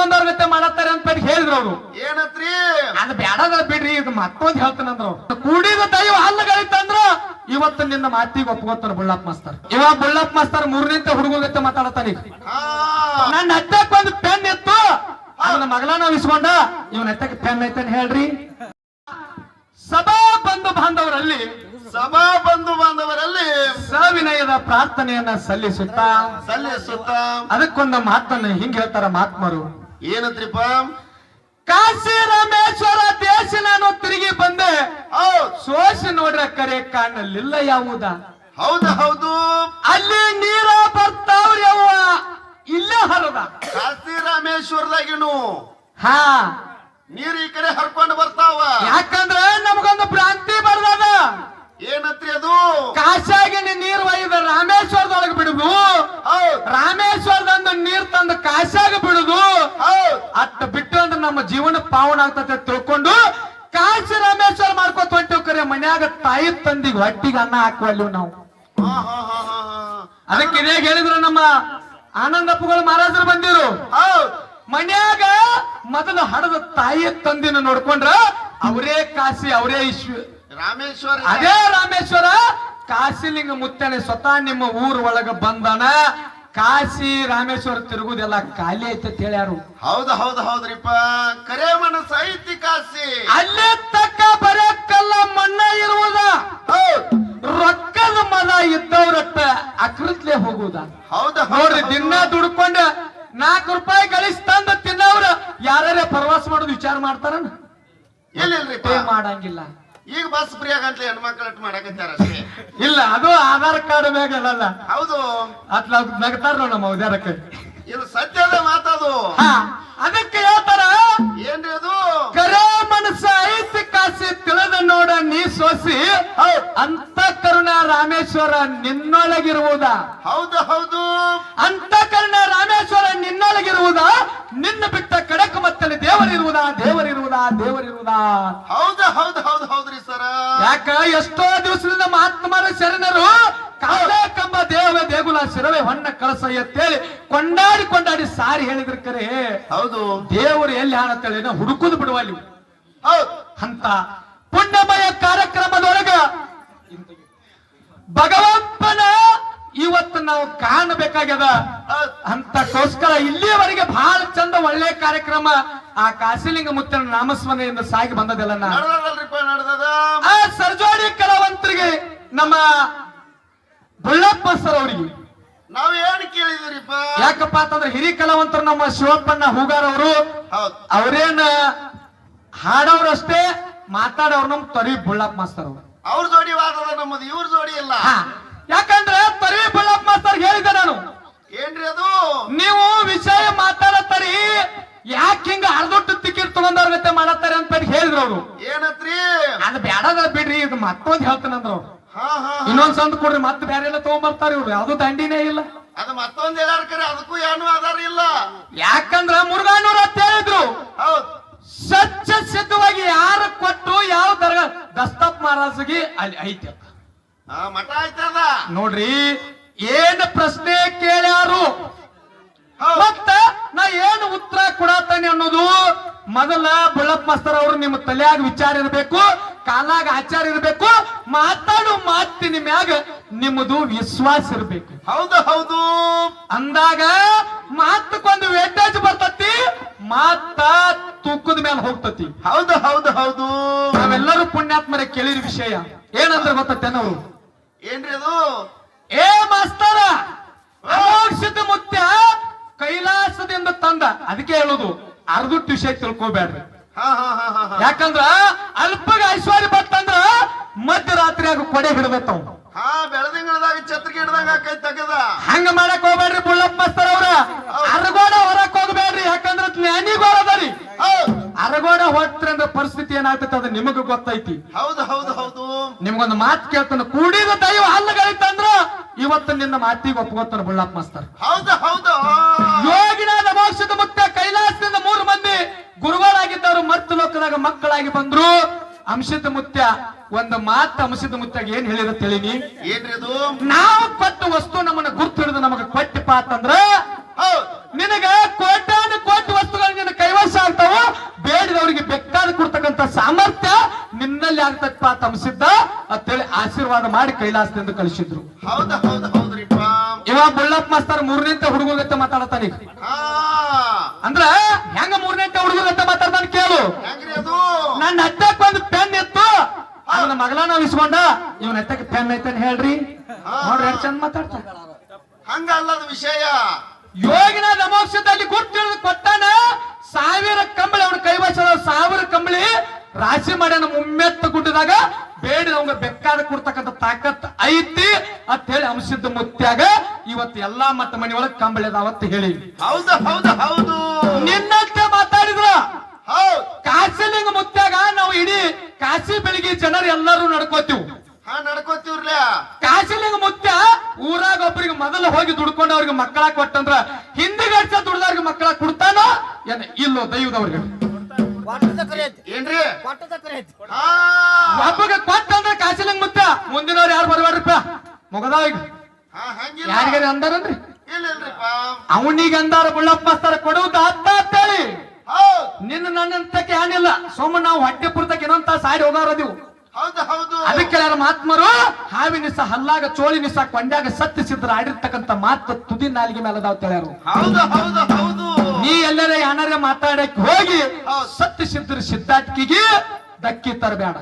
ತಗೊಂಡವ್ರ ಜೊತೆ ಮಾಡತ್ತಾರೆ ಅಂತ ಹೇಳಿದ್ರು ಅವರು. ಏನತ್ರಿ? ಅದು ಬೇಡದ ಬಿಡ್ರಿ ಇದು ಮತ್ತೊಂದ್ ಹೇಳ್ತಾನಂದ್ರ ಅವ್ರು. ಕೂಡಿದ ದೈವ ಹಲ್ಲಗಳಿತ್ತಂದ್ರ ಇವತ್ತು ನಿನ್ನ ಮಾತಿಗೆ ಒಪ್ಕೋತಾರ ಬುಳ್ಳಪ್ಪ ಮಾಸ್ತರ್. ಇವಾಗ ಬುಳ್ಳಪ್ಪ ಮಾಸ್ತರ್ ಮೂರನಿಂತ ಹುಡುಗರ ಹುಡುಗ ಮಾತಾಡತಾನ ಈಗ. ಹಾ. ನನ್ನ ಹತ್ತಕ್ ಒಂದು ಪೆನ್ ಇತ್ತು. ಅದನ್ನ ಮಗಳನ್ನ ಇಸ್ಕೊಂಡ ಇವನ ಹತ್ತಕ್ಕೆ ಪೆನ್ ಐತನ್ ಹೇಳ್ರಿ. ಸಭಾ ಬಂಧು ಬಾಂಧವರಲ್ಲಿ ಸಭಾ ಬಂಧು ಬಾಂಧವರಲ್ಲಿ ಸವಿನಯದ ಪ್ರಾರ್ಥನೆಯನ್ನ ಸಲ್ಲಿಸುತ್ತಾ ಸಲ್ಲಿಸುತ್ತ. ಅದಕ್ಕೊಂದು ಮಾತನ್ನ ಹಿಂಗ್ ಹೇಳ್ತಾರ ಮಹಾತ್ಮರು. ಏನತ್ರಿಪ್ಪ ಕಾಶಿ ರಾಮೇಶ್ವರ ದೇಶ ನಾನು ತಿರುಗಿ ಬಂದೆ. ಸೋಸಿ ನೋಡ್ರ ಕರೆ ಕಾಣಲಿಲ್ಲ ಯಾವುದ? ಹೌದ ಹೌದು. ಅಲ್ಲಿ ನೀರ ಬರ್ತಾವ್ರಿ ಅವ್ವ. ಇಲ್ಲೇ ಹರದ. ಕಾಶಿ ರಾಮೇಶ್ವರದಾಗಿನು ಹಾ. ನೀರ್ ಈ ಕಡೆ ಹರ್ಕೊಂಡು ಬರ್ತಾವ. ಯಾಕಂದ್ರೆ ನಮಗೊಂದು ಭ್ರಾಂತಿ ಬರ್ದದ ಏನತ್ರಿ ಅದು? ಕಾಶಾಗಿನ ನೀರ್ ಒಯ್ದ ರಾಮೇಶ್ವರದೊಳಗೆ ಬಿಡುದು ಹೌದ್ ರಾಮೇಶ್ವರದಂದು ನೀರ್ ತಂದು ಕಾಶಾಗ ಬಿಡುದು ಹೌದ್ ಅಟ್ಟ ಬಿಟ್ಟು ಅಂದ್ರೆ ನಮ್ಮ ಆಗ್ತದೆ ತಿಳ್ಕೊಂಡು ಕಾಶಿ ರಾಮೇಶ್ವರ ಮಾಡ್ಕೊತ ಹೊಂಟಿವ್ ಕರೆ ಮನ್ಯಾಗ ತಾಯಿ ತಂದಿಗೆ ಹೊಟ್ಟಿಗೆ ಅನ್ನ ಹಾಕುವಲ್ಲಿ ನಾವು. ಅದಕ್ಕೆ ಇದೇ ಹೇಳಿದ್ರು ನಮ್ಮ ಆನಂದಪ್ಪಗಳು ಮಹಾರಾಜರು ಬಂದಿರು? ಮನ್ಯಾಗ ಮೊದಲು ಹಡದ ತಾಯಿ ತಂದಿನ ನೋಡ್ಕೊಂಡ್ರ ಅವರೇ ಕಾಶಿ ಅವರೇ ಈಶ್ವ ರಾಮೇಶ್ವರ. ಅದೇ ರಾಮೇಶ್ವರ ಕಾಶಿಲಿಂಗ ಮುತ್ತನೆ ಸ್ವತಃ ನಿಮ್ಮ ಊರ್ ಒಳಗ ಬಂದನ. ಕಾಶಿ ರಾಮೇಶ್ವರ ತಿರುಗುದೆಲ್ಲ ಖಾಲಿ ಐತೆ ಅಂತ ಹೇಳ್ಯಾರು. ಹೌದು ಹೌದು ಹೌದ್ರಿಪ್ಪ. ಕರೆ ಮನಸ್ಸು ಐತಿ ಕಾಶಿ. ಅಲ್ಲೇ ತಕ್ಕ ಬರಕ್ಕಲ್ಲ ಮಣ್ಣ ಇರುವುದ. ರೊಕ್ಕದ ಮನ ಇದ್ದವ್ರಟ್ಟ ಅಕೃತ್ಲೆ ಹೋಗುದ. ಹೌದು ನೋಡ್ರಿ ದಿನ ದುಡ್ಕೊಂಡ ನಾಲ್ಕು ರೂಪಾಯಿ ಗಳಿಸ್ ತಂದ ತಿನ್ನವ್ರ ಯಾರ್ಯಾರ ಪ್ರವಾಸ ಮಾಡೋದು ವಿಚಾರ ಮಾಡ್ತಾರ ಎಲ್ಲಿ ಪೇ ಮಾಡಂಗಿಲ್ಲ. ಈಗ ಬಸ್ ಫ್ರೀ ಆಗಂತಲೇ ಹೆಣ್ಮಕ್ಳು ಅಟ್ ಮಾಡಕತ್ತಾರ ಅಷ್ಟೇ. ಇಲ್ಲ ಅದು ಆಧಾರ್ ಕಾರ್ಡ್ ಮ್ಯಾಗ ಅಲ್ಲ ಹೌದು. ಅಟ್ಲ ನಗ್ತಾರ ನೋಡ ನಮ್ಮ ಉದ್ಯಾರಕ್ಕೆ ಇದು ಸತ್ಯದ ಮಾತದು. ಅದಕ್ಕೆ ಹೇಳ್ತಾರ ಏನ್ರಿ ಅದು? ಕರೆ ಮನಸ್ಸ ಐತಿ ಕಾಸಿ ತಿಳಿದ ನೋಡ ನೀ ಸೋಸಿ. ಅಂತ ಕರುಣ ರಾಮೇಶ್ವರ ನಿನ್ನೊಳಗಿರುವುದ. ಹೌದು ಹೌದು. ಅಂತ ಕರುಣ ರಾಮೇಶ್ವರ ನಿನ್ನೊಳಗಿರುವುದ. ನಿನ್ನ ಬಿಟ್ಟ ದೇವರಿರುವುದಾ ದೇವರಿರುವುದಾ ದೇವರಿರುವುದಾ? ಹೌದು ಹೌದು ಹೌದು ಹೌದ್ರಿ ಸರ. ಯಾಕ ಎಷ್ಟೋ ದಿವಸದಿಂದ ಮಹಾತ್ಮರ ಶರಣರು ಕಾಲ ಕಂಬ ದೇವ ದೇಗುಲ ಶಿರವೆ ಹೊನ್ನ ಕಳಸ ಎತ್ತೇಳಿ ಕೊಂಡಾಡಿ ಕೊಂಡಾಡಿ ಸಾರಿ ಹೇಳಿದ್ರ ಕರೆ. ಹೌದು. ದೇವರು ಎಲ್ಲಿ ಹಾಣತ್ತೇಳಿ ನಾವು ಹುಡುಕುದು ಬಿಡುವಲ್ಲಿ ಹೌದು. ಅಂತ ಪುಣ್ಯಮಯ ಕಾರ್ಯಕ್ರಮದೊಳಗ ಇವತ್ತು ನಾವು ಕಾಣಬೇಕಾಗ್ಯದ. ಅಂತಕ್ಕೋಸ್ಕರ ಇಲ್ಲಿಯವರೆಗೆ ಬಹಳ ಚಂದ ಒಳ್ಳೆ ಕಾರ್ಯಕ್ರಮ ಆ ಕಾಶಿಲಿಂಗ ಮುತ್ತಿನ ನಾಮಸ್ಮರಣೆಯಿಂದ ಸಾಗಿ ಬಂದದೆಲ್ಲ ಆ ಸರ್ಜೋಡಿ ಕಲಾವಂತರಿಗೆ ನಮ್ಮ ಬುಳ್ಳಪ್ಪ ಸರ್ ಅವರಿಗೆ. ನಾವು ಏನ್ ಕೇಳಿದಿರಿಪ್ಪ ಯಾಕಪ್ಪ ಅಂತಂದ್ರೆ ಹಿರಿ ಕಲಾವಂತರು ನಮ್ಮ ಶಿವಪ್ಪಣ್ಣ ಹೂಗಾರ್ ಅವರು ಅವರೇನ ಹಾಡೋರಷ್ಟೇ ಮಾತಾಡೋರು ನಮ್ ತರಿ ಬುಳ್ಳಪ್ಪ ಮಾಸ್ತರ್ ಅವರು. ಅವ್ರ ಜೋಡಿ ವಾದದ ನಮ್ಮದು ಇವ್ರ ಜೋಡಿ ಇಲ್ಲ. ಹಾ. ಯಾಕಂದ್ರೆ ತರಿ ಬಳ್ಳಪ್ಪ ಮಾಸ್ತರ್ ಹೇಳಿದೆ ನಾನು. ಏನ್ರಿ ಅದು? ನೀವು ವಿಷಯ ಮಾತಾಡತ್ತರಿ ಯಾಕೆ ಹಿಂಗ ಅರ್ಧೊಟ್ಟು ಟಿಕೆಟ್ ತಗೊಂಡವ್ರ ಜೊತೆ ಮಾಡತ್ತಾರೆ ಅಂತ ಹೇಳಿದ್ರು ಅವರು. ಏನತ್ರಿ? ಅದು ಬ್ಯಾಡದ ಬಿಡ್ರಿ ಇದು ಮತ್ತೊಂದು ಹೇಳ್ತಾನಂದ್ರ ಅವ್ರು. ಹಾ ಹಾ ಹಾ. ಇನ್ನೊಂದ್ ಸಂದ್ ಕೊಡ್ರಿ ಮತ್ತೆ ಬೇರೆ ಎಲ್ಲ ತಗೊಂಡ್ಬರ್ತಾರ ಇವ್ರು. ಯಾವ್ದು ದಂಡಿನೇ ಇಲ್ಲ. ಅದು ಮತ್ತೊಂದ್ ಹೇಳಾರ ಕರೆ ಅದಕ್ಕೂ ಏನು ಆಧಾರ ಇಲ್ಲ. ಯಾಕಂದ್ರ ಮುರುಘಾನೂರ ಅಂತ ಹೇಳಿದ್ರು. ಹೌದ್. ಸಚ್ಚ ಸಿದ್ಧವಾಗಿ ಯಾರು ಕೊಟ್ಟು ಯಾವ ದರ್ಗ ದಸ್ತಪ್ ಮಹಾರಾಜ್ಗೆ ಅಲ್ಲಿ ಐತಿ ಮಠ ಆಯ್ತದ ನೋಡ್ರಿ ಏನ್ ಪ್ರಶ್ನೆ ಕೇಳ್ಯಾರು? ಮತ್ತ ನಾ ಏನ್ ಉತ್ತರ ಕೊಡತಾನೆ ಅನ್ನೋದು ಮೊದಲ ಬುಳ್ಳಪ್ಪ ಮಾಸ್ತರ್ ಅವರು ನಿಮ್ಮ ತಲೆಯಾಗ ವಿಚಾರ ಇರಬೇಕು ಕಾಲಾಗ ಆಚಾರ ಇರಬೇಕು ಮಾತಾಡು ಮಾತಿನ ಮ್ಯಾಗ ನಿಮ್ಮದು ವಿಶ್ವಾಸ ಇರಬೇಕು. ಹೌದು ಹೌದು. ಅಂದಾಗ ಮಾತಕ್ಕೊಂದು ವೇಟೇಜ್ ಬರ್ತತಿ ಮಾತ ತೂಕದ ಮೇಲೆ ಹೋಗ್ತತಿ. ಹೌದು ಹೌದು ಹೌದು. ನಾವೆಲ್ಲರೂ ಪುಣ್ಯಾತ್ಮರ ಕೇಳಿದ ವಿಷಯ. ಏನಂದ್ರೆ ಗೊತ್ತೇನವರು ಏನ್ರಿ ಅದು? ಏ ಮಾಸ್ತರ! ಅಮೋಕ್ಷದ ಮುತ್ಯ ಕೈಲಾಸದಿಂದ ತಂದ. ಅದಕ್ಕೆ ಹೇಳುದು ಅರ್ಧ ವಿಷಯ ತಿಳ್ಕೊಬೇಡ್ರಿ. ಯಾಕಂದ್ರ ಅಲ್ಪಗ ಐಶ್ವರ್ಯ ಬತ್ತಂದ್ರ ಮಧ್ಯರಾತ್ರಿಯಾಗ ಕೊಡೆ ಹಿಡ್ದತ್ತವ್ ಹಾ ಬೆಳದಿಂಗಳದಾಗ ಛತ್ರಿಗೆ ಹಿಡ್ದಂಗ ಕೈ ತೆಗದ. ಹಂಗ ಮಾಡಕ್ ಹೋಗ್ಬೇಡ್ರಿ ಬುಳ್ಳಪ್ಪ ಮಾಸ್ತರ್ ಅವ್ರ. ಅರಗೋಡ ಹೊರಕ್ ಹೋಗ್ಬೇಡ್ರಿ ಯಾಕಂದ್ರ ಜ್ಞಾನಿಗೋಳ ಅದರಿ. ಅರಗೋಡ ಹೊಟ್ರಿ ಪರಿಸ್ಥಿತಿ ಏನಾಗ್ತೈತೆ ಅದು ನಿಮಗ ಗೊತ್ತೈತಿ. ಹೌದು ಹೌದು ಹೌದು. ನಿಮ್ಗೊಂದು ಮಾತು ಕೇಳ್ತಾನ ಕೂಡಿದ ದೈವ ಹಲ್ಲುಗಳಿತ್ತಂದ್ರ ಇವತ್ತು ನಿನ್ನ ಮಾತಿಗೆ ಒಪ್ಕೋತಾರ ಬಳ್ಳಾಪ್ ಮಾಸ್ತರ್. ಹೌದು ಹೌದು. ಯೋಗಿನಾದ ಮೋಕ್ಷದ ಮುಕ್ತ ಕೈಲಾಸದಿಂದ ಮೂರು ಮಂದಿ ಗುರುಗಳಾಗಿದ್ದವರು ಮರ್ತು ಲೋಕದಾಗ ಮಕ್ಕಳಾಗಿ ಬಂದ್ರು. ಅಂಶದ ಮುತ್ಯ ಒಂದು ಮಾತು ಅಂಶದ ಮುತ್ಯಾಗ ಏನ್ ಹೇಳಿದ ತಿಳಿನಿ ಏನ್ರಿ ಅದು? ನಾವು ಕೊಟ್ಟ ವಸ್ತು ನಮ್ಮನ್ನ ಗುರ್ತು ಹಿಡಿದು ನಮಗ ಕೊಟ್ಟಪ್ಪ ಅಂತಂದ್ರ ಎಲ್ಲಿ ಅಂತ ತಮಸಿದ್ದ ಅಂತೇಳಿ ಆಶೀರ್ವಾದ ಮಾಡಿ ಕೈಲಾಸದಿಂದ ಕಳಿಸಿದ್ರು. ಹೌದ ಹೌದ ಹೌದ್ರಿಪ್ಪ. ಇವ ಬುಳ್ಳಪ್ಪ ಮಾಸ್ತರ್ ಮೂರನೇಂತ ಹುಡುಗಂತ ಮಾತಾಡತಾನ ಈಗ. ಅಂದ್ರ ಹೆಂಗ ಮೂರನೇಂತ ಹುಡುಗಂತ ಮಾತಾಡ್ತಾನ ಕೇಳು. ನನ್ನ ಹತ್ತಕ್ ಒಂದು ಪೆನ್ ಇತ್ತು. ಅವನ ಮಗಳನ ಇಸ್ಕೊಂಡ ಇವನ ಹತ್ತಕ್ಕೆ ಪೆನ್ ಐತನ್ ಹೇಳ್ರಿ. ನೋಡ್ರಿ ಎಷ್ಟು ಚಂದ ಮಾತಾಡ್ತಾನ ಹಂಗ ಅಲ್ಲದ ವಿಷಯ. ಯೋಗಿನ ನಮೋಕ್ಷದಲ್ಲಿ ಗುರ್ತಿಳಿದು ಕೊಟ್ಟಾನ. ಸಾವಿರ ಕಂಬಳಿ ಅವನ ಕೈವಶದ ಸಾವಿರ ರಾಶಿ ಮಾಡ್ಯಾನ ಮುಮ್ಮೆತ್ತ ಗುಡ್ಡದಾಗ ಬೇಡಿ ನಮ್ಗೆ ಬೆಕ್ಕಾದ ಕೊಡ್ತಕ್ಕಂಥ ತಾಕತ್ ಐತಿ ಅಂತ ಹೇಳಿ ಅಂಶದ ಮುತ್ಯಾಗ ಇವತ್ತು ಎಲ್ಲಾ ಮತ್ತ ಮನೆ ಒಳಗ್ ಕಂಬಳಿ ಅದಾವತ್ ಹೇಳಿ. ಹೌದ ಹೌದು ಹೌದು. ನಿನ್ನಂತೆ ಮಾತಾಡಿದ್ರ? ಕಾಶಿಲಿಂಗ್ ಮುತ್ಯಾಗ ನಾವು ಇಡೀ ಕಾಶಿ ಬೆಳಿಗ್ಗೆ ಜನರು ಎಲ್ಲರೂ ನಡ್ಕೋತೀವಿ. ಹಾ ನಡ್ಕೋತೀವ್ರಲ್ಲ ಕಾಶಿಲಿಂಗ ಮುತ್ಯ ಊರಾಗ ಒಬ್ಬರಿಗೆ ಮೊದಲು ಹೋಗಿ ದುಡ್ಕೊಂಡು ಅವ್ರಿಗೆ ಮಕ್ಕಳ ಕೊಟ್ಟಂದ್ರ ಹಿಂದಿ ಗಡ್ಸ ದುಡ್ದವ್ರಿಗೆ ಮಕ್ಕಳ ಕೊಡ್ತಾನೋ? ಏನ ಇಲ್ಲೋ ದೈವದವ್ರಿಗೆ. ಕೊಟ್ಟದ ಕರೆ ಐತಿ. ಏನ್ರಿ? ಕೊಟ್ಟದ ಕರೆ ಐತಿ. ಹಾ. ಒಬ್ಬಗೆ ಕೊಟ್ಟಂದ್ರ ಕಾಶಿಲಿಂಗ ಮುತ್ಯ ಮುಂದಿನವ್ರು ಯಾರು ಬರ್ಬೇಡ್ರಿಪ್ಪ ಮುಗದ ಈಗ. ಹಾ ಹಂಗಿಲ್ಲ. ಯಾರಿಗಾರ ಅಂದಾರನ್ರಿ? ಇಲ್ಲ ಇಲ್ರಿಪ್ಪ. ಅವನಿಗೆ ಅಂದಾರ ಬುಳ್ಳಪ್ಪ ಸರ್ ಕೊಡುವುದು ಅತ್ತ ಅಂತೇಳಿ. ಹೌದ್. ನಿನ್ನ ನನ್ನಂತಕ್ಕೆ ಏನಿಲ್ಲ ಸೋಮ ನಾವು ಹೊಟ್ಟೆ ಪುರ್ತಕ್ಕೆ ಏನಂತ ಸಾಡಿ ಹೋಗಾರದಿವು ಹೌದು ಹೌದು. ಅದಕ್ಕೆ ಯಾರ ಮಾತ್ಮರು ಹಾವಿನಿಸ ಹಲ್ಲಾಗ ಚೋಳಿನಿಸ ಕೊಂಡ್ಯಾಗ ಸತ್ತಿಸಿದ್ರ ಆಡಿರ್ತಕ್ಕಂಥ ಮಾತು ತುದಿ ನಾಲಿಗೆ ಮೇಲೆ ಅದಾವ ಹೇಳ್ಯಾರು ಹೌದು ಹೌದು ಹೌದು. ನೀ ಎಲ್ಲರ ಯಾನಾರ ಮಾತಾಡಕ್ಕೆ ಹೋಗಿ. ಸತ್ಯ ಸಿದ್ಧರ ಸಿದ್ಧಾರ್ಥಿಗೆ ದಕ್ಕಿ ತರಬೇಡ